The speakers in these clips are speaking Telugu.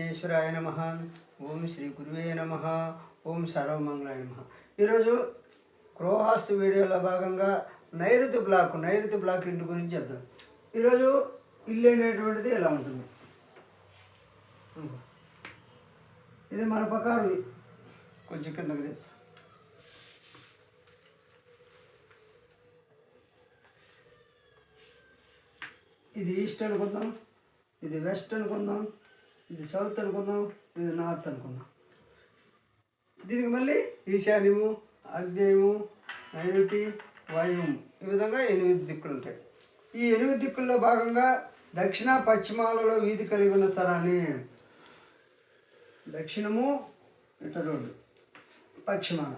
విఘ్నేశ్వరాయ నమ. ఓం శ్రీ గురువే నమ. ఓం సర్వమంగళాయ నమ. ఈరోజు క్రోహాస్తు వీడియోలో భాగంగా నైరుతి బ్లాక్ నైరుతి బ్లాక్ ఇంటి గురించి చెప్తాం ఈరోజు ఇల్లు అనేటువంటిది ఎలా ఉంటుంది? ఇది మన ప్రకారం కొంచెం కిందకి చెప్తా ఇది ఈస్ట్ అనుకుందాం ఇది వెస్ట్ అనుకుందాం ఇది సౌత్ అనుకుందాం ఇది నార్త్ అనుకుందాం. దీనికి మళ్ళీ ఈశాన్యము అగ్నేయము నైరుతి వాయువు ఈ విధంగా ఎనిమిది దిక్కులు ఉంటాయి. ఈ ఎనిమిది దిక్కుల్లో భాగంగా దక్షిణ పశ్చిమాలలో వీధి కలిగి ఉన్న స్థలాన్ని దక్షిణము ఇట రోడ్డు పశ్చిమాన.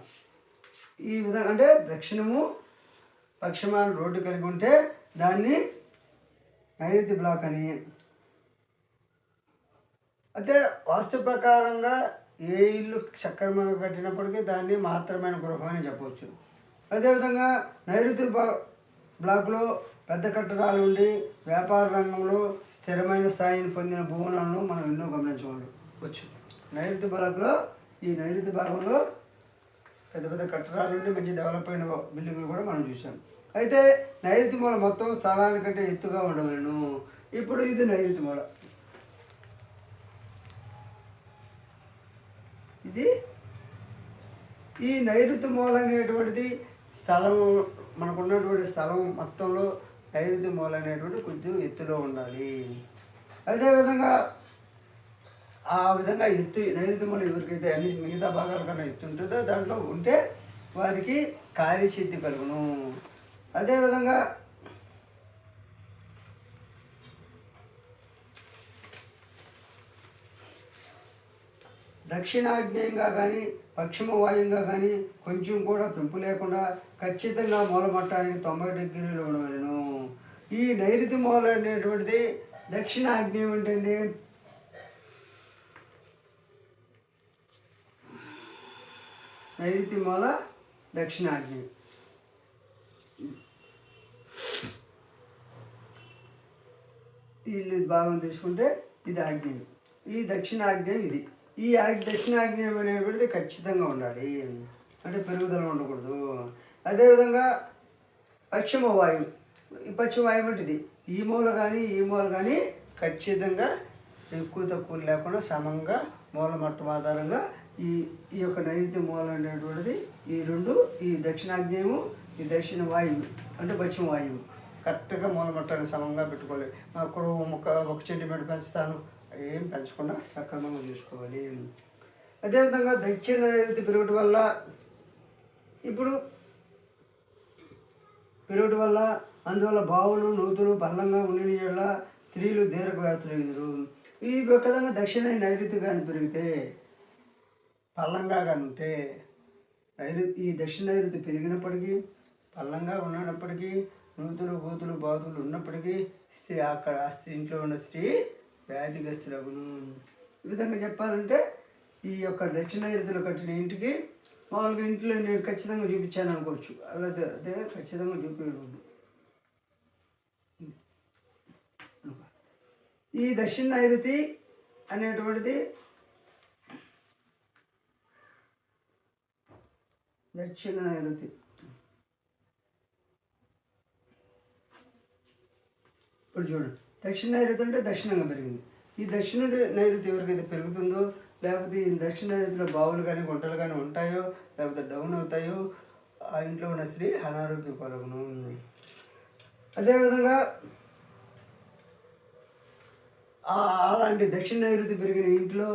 ఈ విధంగా అంటే దక్షిణము పశ్చిమాన రోడ్డు కలిగి ఉంటే దాన్ని నైరుతి బ్లాక్ అని అయితే వాస్తు ప్రకారంగా ఏ ఇల్లు సక్రమంగా కట్టినప్పటికీ దాన్ని మాత్రమైన గృహం అని చెప్పవచ్చు. అదేవిధంగా నైరుతి బ్లాక్లో పెద్ద కట్టడాలు ఉండి వ్యాపార రంగంలో స్థిరమైన స్థాయిని పొందిన భూములను మనం ఎన్నో గమనించవచ్చు. నైరుతి బ్లాక్లో ఈ నైరుతి భాగంలో పెద్ద పెద్ద కట్టడాలు ఉండి మంచి డెవలప్ అయిన బిల్డింగ్లు కూడా మనం చూసాం అయితే నైరుతి మూల మొత్తం స్థలానికంటే ఎత్తుగా ఉండవలను. ఇప్పుడు ఇది నైరుతి మూల. ఇది. ఈ నైరుతి మూల అనేటువంటిది స్థలం మనకున్నటువంటి స్థలం మొత్తంలో నైరుతి మూల అనేటువంటి కొంచెం ఎత్తులో ఉండాలి. అదేవిధంగా ఆ విధంగా ఎత్తు నైరుతి మూల ఎవరికైతే అన్ని మిగతా భాగాల కన్నా ఎత్తు ఉంటుందో దాంట్లో ఉంటే వారికి కార్యసిద్ధి కలుగును. అదేవిధంగా దక్షిణాగ్నేయంగా కానీ పశ్చిమ వాయువుగా కానీ కొంచెం కూడా పెంపు లేకుండా ఖచ్చితంగా మూలమట్టానికి తొంభై డిగ్రీలు ఉండవలను. ఈ నైరుతి మూల అనేటువంటిది దక్షిణాగ్నేయం అంటే నైరుతి మూల దక్షిణాగ్నేయం ఈ భాగం తీసుకుంటే ఇది ఆగ్నేయం ఈ దక్షిణాగ్నేయం ఇది. ఈ ఆగ్ దక్షిణాగ్నేయం అనేటువంటిది ఖచ్చితంగా ఉండాలి. అంటే పెరుగుదల ఉండకూడదు. అదేవిధంగా పశ్చిమ వాయువు. ఈ పశ్చిమ వాయువు అంటే ఈ మూల కానీ ఈ మూల కానీ ఖచ్చితంగా ఎక్కువ తక్కువ లేకుండా సమంగా మూల మట్టం ఆధారంగా ఈ ఈ యొక్క నైరుతి మూల అనేటువంటిది ఈ రెండు ఈ దక్షిణాగ్నేయము ఈ దక్షిణ వాయువు అంటే పశ్చిమ వాయువు. కరెక్ట్గా మూల మట్టాన్ని సమంగా పెట్టుకోవాలి. అక్కడ ఒక ఒక సెంటీమీటర్ పెంచుతాను. ఏం పెంచకుండా సక్రమంగా చూసుకోవాలి. అదేవిధంగా దక్షిణ నైరుతి పెరుగుట వల్ల ఇప్పుడు పెరుగుట వల్ల అందువల్ల బావులు నూతులు పల్లంగా ఉండిన వల్ల స్త్రీలు దీర్ఘవ్యాతులు ఈ విధంగా దక్షిణ నైరుతి కానీ పెరిగితే పల్లంగా కానీ ఉంటే నైరుతి ఈ దక్షిణ నైరుతి పెరిగినప్పటికీ పల్లంగా ఉన్నప్పటికీ నూతులు గూతులు బాతులు ఉన్నప్పటికీ స్త్రీ అక్కడ ఆ స్త్రీ ఇంట్లో ఉన్న స్త్రీ వ్యాధిగ్రస్తులగును ఈ విధంగా చెప్పాలంటే ఈ యొక్క దక్షిణ నైరుతిలో కట్టిన ఇంటికి మామూలుగా ఇంట్లో నేను ఖచ్చితంగా చూపించాను అనుకోవచ్చు. అలా అదే ఖచ్చితంగా చూపించకూడదు ఈ దక్షిణ నైరుతి అనేటువంటిది దక్షిణ నైరుతి ఇప్పుడు చూడండి. దక్షిణ నైరుతి అంటే దక్షిణంగా పెరిగింది. ఈ దక్షిణ నైరుతి ఎవరికైతే పెరుగుతుందో లేకపోతే ఈ దక్షిణ నైరుతిలో బావులు కానీ గుంటలు కానీ ఉంటాయో లేకపోతే డౌన్ అవుతాయో ఆ ఇంట్లో ఉన్న స్త్రీ అనారోగ్యం పాలకును అదేవిధంగా అలాంటి దక్షిణ నైరుతి పెరిగిన ఇంట్లో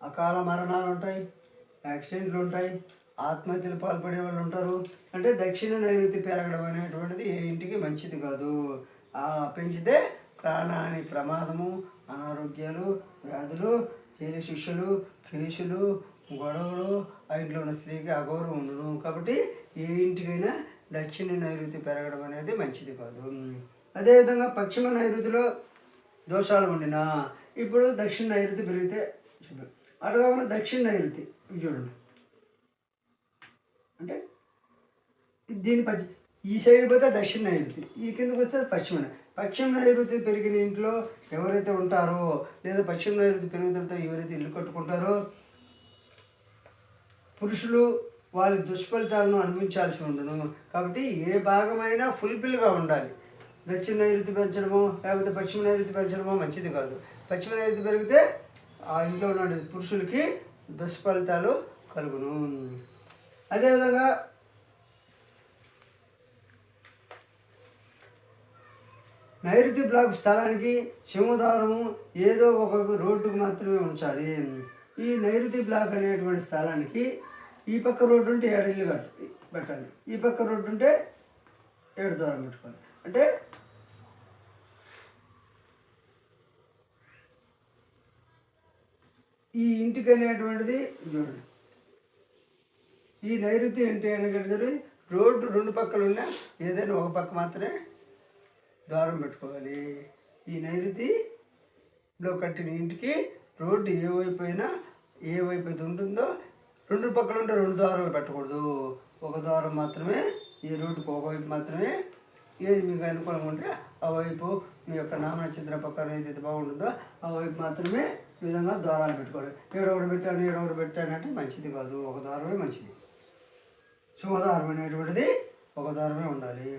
అకాల మరణాలు ఉంటాయి యాక్సిడెంట్లు ఉంటాయి ఆత్మహత్యలు పాల్పడే వాళ్ళు ఉంటారు. అంటే దక్షిణ నైరుతి పెరగడం అనేటువంటిది ఏ ఇంటికి మంచిది కాదు. పెంచితే ప్రాణాని ప్రమాదము అనారోగ్యాలు వ్యాధులు చేరి శిష్యులు కేసులు గొడవలు ఆ ఇంట్లో ఉన్న స్త్రీకి అగౌరవం ఉండదు. కాబట్టి ఏ ఇంటికైనా దక్షిణ నైరుతి పెరగడం అనేది మంచిది కాదు. అదేవిధంగా పశ్చిమ నైరుతిలో దోషాలు ఉండినా ఇప్పుడు దక్షిణ నైరుతి పెరిగితే అటు కాకుండా దక్షిణ నైరుతి చూడండి. అంటే దీని పచ్చి ఈ సైడ్ పోతే దక్షిణ నైరుతి ఈ కిందకి వస్తే పశ్చిమ. పశ్చిమ నైరుతి పెరిగిన ఇంట్లో ఎవరైతే ఉంటారో లేదా పశ్చిమ నైరుతి పెరుగుదలతో ఎవరైతే ఇల్లు కట్టుకుంటారో పురుషులు వాళ్ళ దుష్ఫలితాలను అనుభవించాల్సి ఉండను కాబట్టి ఏ భాగమైనా ఫుల్ఫిల్గా ఉండాలి. దక్షిణ నైరుతి పెంచడమో లేకపోతే పశ్చిమ నైరుతి పెంచడమో మంచిది కాదు. పశ్చిమ నైరుతి పెరిగితే ఆ ఇంట్లో ఉన్న పురుషులకి దుష్ఫలితాలు కలుగును. అదేవిధంగా నైరుతి బ్లాక్ స్థలానికి సింహద్వారము ఏదో ఒక రోడ్డుకు మాత్రమే ఉంచాలి. ఈ నైరుతి బ్లాక్ అనేటువంటి స్థలానికి ఈ పక్క రోడ్డు ఉంటే ఏడు ఇల్లు పెట్టాలి. ఈ పక్క రోడ్డు ఉంటే ఏడు దూరం పెట్టుకోవాలి. అంటే ఈ ఇంటికి అనేటువంటిది చూడండి ఈ నైరుతి ఇంటి అనేది రోడ్డు రెండు పక్కలు ఉన్నా ఏదైనా ఒక పక్క మాత్రమే ద్వారం పెట్టుకోవాలి. ఈ నైరుతిలో కట్టిన ఇంటికి రోడ్డు ఏ వైపు అయినా ఏ వైపు అయితే ఉంటుందో రెండు పక్కల ఉంటే రెండు ద్వారాలు పెట్టకూడదు. ఒక ద్వారం మాత్రమే ఈ రోడ్డుకు ఒక వైపు మాత్రమే. ఏది మీకు అనుకూలంగా ఉంటే ఆ వైపు మీ యొక్క నామనక్షత్రం పక్కన ఏదైతే బాగుంటుందో ఆ వైపు మాత్రమే ఈ విధంగా ద్వారాలు పెట్టుకోవాలి. ఏడొకటి పెట్టాను ఏడొకటి పెట్టాను అంటే మంచిది కాదు. ఒక ద్వారమే మంచిది. శుభదారం అనేటువంటిది ఒక దారమే ఉండాలి.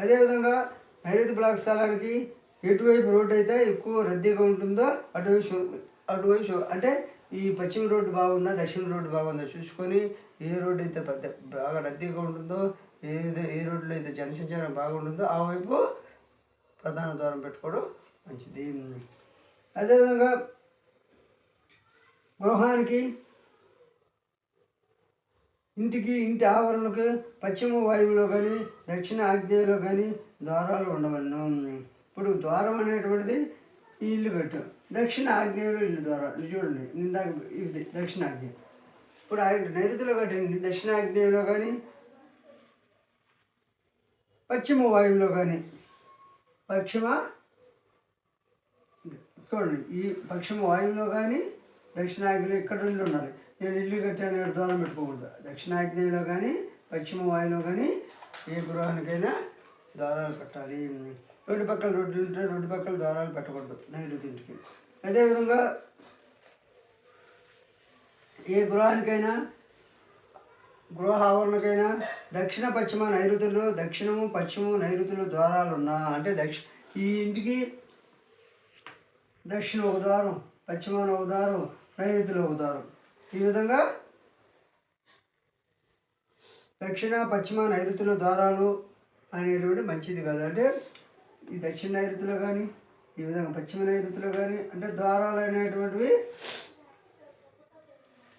అదేవిధంగా నైరుతి బ్లాక్ స్థలానికి ఎటువైపు రోడ్డు అయితే ఎక్కువ రద్దీగా ఉంటుందో అటువైపు అటువైపు అంటే ఈ పశ్చిమ రోడ్డు బాగుందా దక్షిణ రోడ్డు బాగుందా చూసుకొని ఏ రోడ్డు అయితే పెద్ద బాగా రద్దీగా ఉంటుందో ఏ ఏ రోడ్లో అయితే జనసంచారం బాగుంటుందో ఆ వైపు ప్రధాన ద్వారం పెట్టుకోవడం మంచిది. అదేవిధంగా గృహానికి ఇంటికి ఇంటి ఆవరణకు పశ్చిమ వాయువులో కానీ దక్షిణ ఆగ్నేయలో కానీ ద్వారాలు ఉండవలను. ఇప్పుడు ద్వారం అనేటువంటిది ఈ ఇల్లు పెట్టు. దక్షిణ ఆగ్నేయులు ఇల్లు ద్వారం. చూడండి ఇందాక ఇది దక్షిణాగ్నేయం ఇప్పుడు ఆ నైరుతిలో కట్టండి దక్షిణాగ్నేయంలో కానీ పశ్చిమ వాయువులో కానీ. పశ్చిమ చూడండి ఈ పశ్చిమ వాయువులో కానీ దక్షిణాగ్నేయం ఇక్కడ రెండు ఉండాలి. నేను ఇల్లు కట్టాను ద్వారం పెట్టుకోకూడదు. దక్షిణాగ్నేయంలో కానీ పశ్చిమ వాయువులో కానీ ఏ గృహానికైనా ద్వారాలు పెట్టాలి రెండు పక్కల రోడ్డు ఉంటే రెండు పక్కల ద్వారాలు పెట్టకూడదు నైరుతి ఇంటికి అదేవిధంగా ఏ గృహానికైనా గృహ ఆవరణకైనా దక్షిణ పశ్చిమ నైరుతుల్లో దక్షిణము పశ్చిమము నైరుతులు ద్వారాలు ఉన్నా అంటే దక్షి ఈ ఇంటికి దక్షిణ ఒక ద్వారం పశ్చిమాన ఒక ద్వారం నైరుతులు ఒక ద్వారం. ఈ విధంగా దక్షిణ పశ్చిమ నైరుతుల ద్వారాలు అనేటువంటి మంచిది కాదు. అంటే ఈ దక్షిణ నైరుతిలో కానీ ఈ విధంగా పశ్చిమ నైరుతిలో కానీ అంటే ద్వారాలు అనేటువంటివి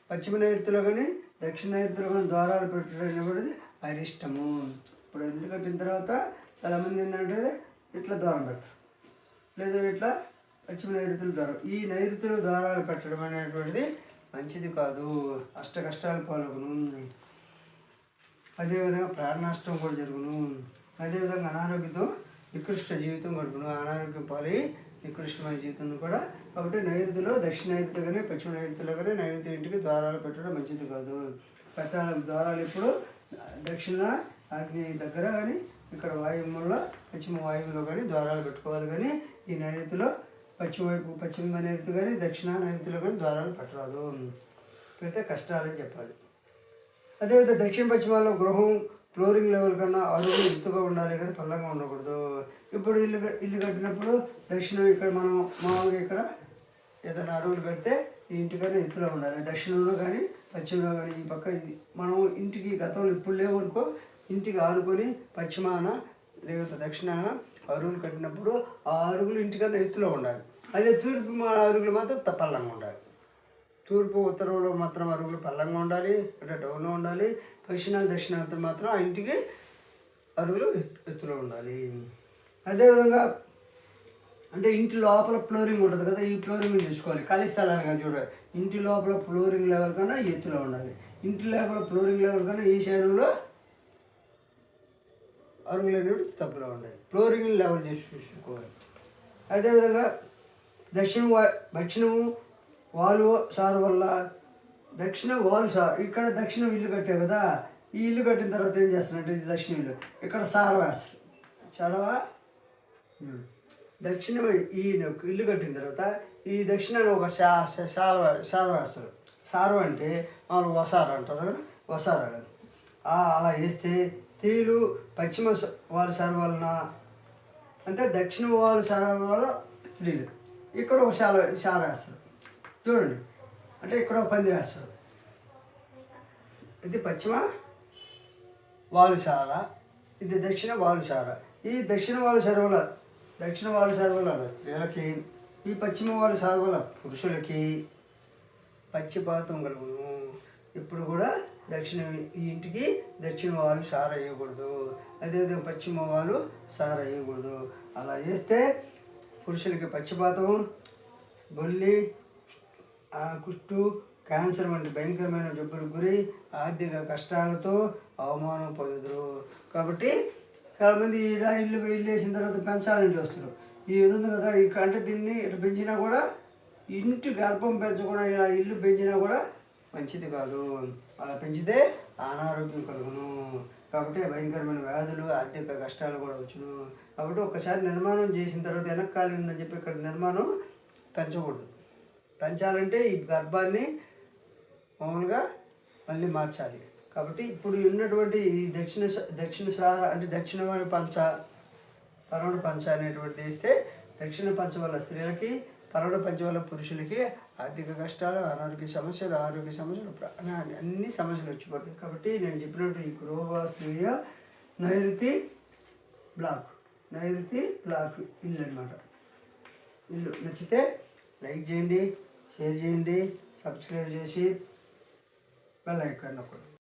పశ్చిమ నైరుతిలో కానీ దక్షిణ నైరుతిలో కానీ ద్వారాలు పెట్టడం అనేటువంటిది అరిష్టము ఇప్పుడు ఇల్లు కట్టిన తర్వాత చాలామంది ఏంటంటే ఇట్లా ద్వారం పెడతారు. లేదా ఇట్లా పశ్చిమ నైరుతుల ద్వారం. ఈ నైరుతుల ద్వారాలు పెట్టడం అనేటువంటిది మంచిది కాదు. అష్ట కష్టాలు పాల్గొను అదేవిధంగా ప్రాణ నష్టం కూడా జరుగును. అదేవిధంగా అనారోగ్యంతో నికృష్ట జీవితం గడుపును. అనారోగ్యం పాలై నికృష్టమైన జీవితం కూడా కాబట్టి నైరుతిలో దక్షిణ నైరుతిలో కానీ పశ్చిమ నైరుతిలో కానీ నైరుతి ఇంటికి ద్వారాలు పెట్టడం మంచిది కాదు. పెట్టాలి ద్వారాలు ఇప్పుడు దక్షిణ ఆగ్నేయ దగ్గర కానీ ఇక్కడ వాయువులో పశ్చిమ వాయువులో కానీ ద్వారాలు పెట్టుకోవాలి కానీ ఈ నైరుతిలో పశ్చిమ వైపు పశ్చిమ నైరుతి కానీ దక్షిణ నైరుతిలో కానీ ద్వారాలు పెట్టరాదు. పెడితే కష్టాలని చెప్పాలి. అదేవిధంగా దక్షిణ పశ్చిమాల్లో గృహం ఫ్లోరింగ్ లెవెల్ కన్నా అరుగు ఎత్తుగా ఉండాలి కానీ పల్లంగా ఉండకూడదు. ఇప్పుడు ఇల్లు ఇల్లు కట్టినప్పుడు దక్షిణం ఇక్కడ మనం మామూలుగా ఇక్కడ ఏదైనా అరువులు కడితే ఈ ఇంటికన్నా ఎత్తులో ఉండాలి. దక్షిణంలో కానీ పశ్చిమలో కానీ ఈ పక్క ఇది. మనం ఇంటికి గతంలో ఇప్పుడు లేవనుకో ఇంటికి ఆనుకొని పశ్చిమాన లేకపోతే దక్షిణాన అరుగులు కట్టినప్పుడు ఆ అరుగులు ఇంటికన్నా ఎత్తులో ఉండాలి. అదే తూర్పు అరుగులు మాత్రం తప్పల్లంగా పల్లంగా ఉండాలి. తూర్పు ఉత్తరంలో మాత్రం అరుగులు పల్లంగా ఉండాలి అంటే డౌన్లో ఉండాలి దక్షిణ దక్షిణాంతం మాత్రం ఆ ఇంటికి అరుగులు ఎత్తు- ఎత్తులో ఉండాలి. అదేవిధంగా అంటే ఇంటి లోపల ఫ్లోరింగ్ ఉంటుంది కదా ఈ ఫ్లోరింగ్ చూసుకోవాలి. ఖాళీ స్థలాన్ని కానీ చూడాలి ఇంటి లోపల ఫ్లోరింగ్ లెవెల్ కన్నా ఎత్తులో ఉండాలి. ఇంటి లోపల ఫ్లోరింగ్ లెవెల్ కన్నా ఈ శైలంలో అరుగులు అనేవి తప్పులో ఉండాలి. ఫ్లోరింగ్ లెవెల్ చూసి చూసుకోవాలి. అదేవిధంగా దక్షిణం దక్షిణము వాలు సార్ వల్ల దక్షిణ వాలు సార్ ఇక్కడ దక్షిణం ఇల్లు కట్టావు కదా ఈ ఇల్లు కట్టిన తర్వాత ఏం చేస్తారంటే ఇది దక్షిణ ఇల్లు? ఇక్కడ సార్ వేస్తారు చదవా? దక్షిణ ఈ ఇల్లు కట్టిన తర్వాత ఈ దక్షిణాన్ని ఒక శా శా- శాల శాల వేస్తారు సారు అంటే వాళ్ళు వసారు అంటారు వసారు అని. అలా వేస్తే స్త్రీలు పశ్చిమ స- వారి సార వలన అంటే దక్షిణ వారు శాల వల్ల స్త్రీలు. ఇక్కడ ఒక శాల శాల వేస్తారు చూడండి. అంటే ఇక్కడ ఒక పంది రాస్తాడు ఇది పశ్చిమ వాలుసార ఇది దక్షిణ వాలుసార. ఈ దక్షిణ వాలు సర్వల దక్షిణ వాలు సర్వల స్త్రీలకి ఈ పశ్చిమ వాలు సర్వల పురుషులకి పచ్చిపాతం కలుగును. ఇప్పుడు కూడా దక్షిణ ఈ ఇంటికి దక్షిణ వాళ్ళు సార వేయకూడదు. అదేవిధంగా పశ్చిమ వాళ్ళు సార వేయకూడదు. అలా చేస్తే పురుషులకి పచ్చిపాతం బొల్లి కుష్టు క్యాన్సర్ వంటి భయంకరమైన జబ్బులకు గురి ఆర్థిక కష్టాలతో అవమానం పొందుతారు కాబట్టి చాలామంది ఇలా ఇల్లు ఇల్లు వేసిన తర్వాత పెంచాలని చూస్తారు ఈ విధంగా ఉంది కదా ఇక్కడ అంటే దీన్ని ఇట్లా పెంచినా కూడా ఇంటి గర్భం పెంచకుండా ఇలా ఇల్లు పెంచినా కూడా మంచిది కాదు. అలా పెంచితే అనారోగ్యం కలుగును. కాబట్టి భయంకరమైన వ్యాధులు ఆర్థిక కష్టాలు కూడా వచ్చును. కాబట్టి ఒకసారి నిర్మాణం చేసిన తర్వాత వెనకాలి ఉందని చెప్పి ఇక్కడ నిర్మాణం పెంచకూడదు. పెంచాలంటే ఈ గర్భాన్ని మామూలుగా మళ్ళీ మార్చాలి. కాబట్టి ఇప్పుడు ఉన్నటువంటి ఈ దక్షిణ దక్షిణ సార అంటే దక్షిణ పంచ పరమణ పంచ అనేటువంటిది ఇస్తే దక్షిణ పంచ వల్ల స్త్రీలకి పరమణ పంచ వల్ల పురుషులకి ఆర్థిక కష్టాలు అనారోగ్య సమస్యలు ఆరోగ్య సమస్యలు ప్రాణ అన్ని సమస్యలు వచ్చిపోతాయి. కాబట్టి నేను చెప్పినట్టు ఈ గృహవాస్తుయ నైరుతి బ్లాక్ నైరుతి బ్లాక్ ఇల్లు అనమాట ఇల్లు నచ్చితే లైక్ చేయండి. షేర్ చేయండి సబ్స్క్రైబ్ చేసి బెల్ ఐకాన్ నొక్కండి.